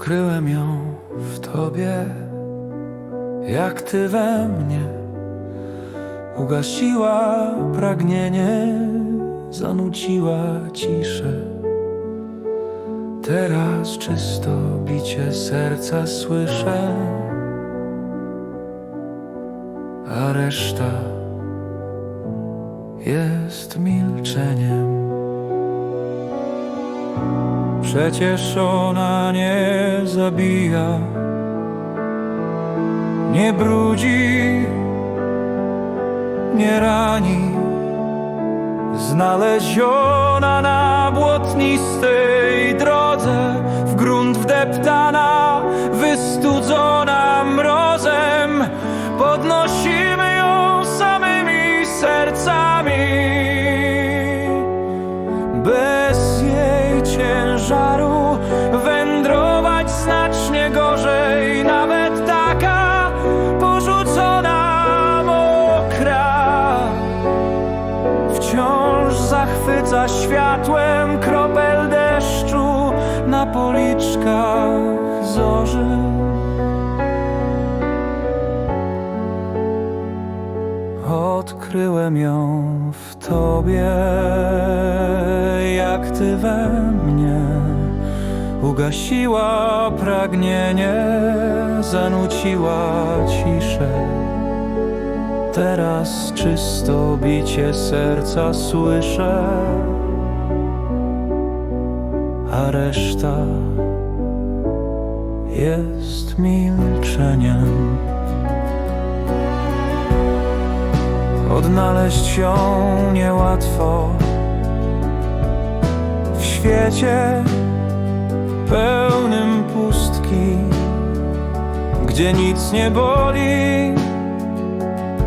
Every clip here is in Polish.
Odkryłem ją w tobie, jak ty we mnie. Ugasiła pragnienie, zanuciła ciszę. Teraz czysto bicie serca słyszę, a reszta jest milczeniem. Przecież ona nie zabija, nie brudzi, nie rani. Znaleziona na błotnistej drodze, w grunt wdeptana, wystudzona mrozem, podnosimy ją samymi sercami. Światłem kropel deszczu na policzkach zorzy. Odkryłem ją w tobie, jak ty we mnie. Ugasiła pragnienie, zanuciła ciszę. Teraz czysto bicie serca słyszę, a reszta jest milczeniem. Odnaleźć ją niełatwo w świecie pełnym pustki, gdzie nic nie boli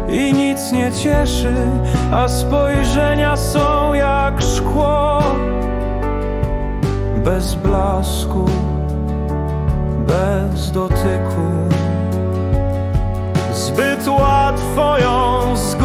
i nic nie cieszy, a spojrzenia są jak szkło, bez blasku, bez dotyku. Zbyt łatwo ją zgubić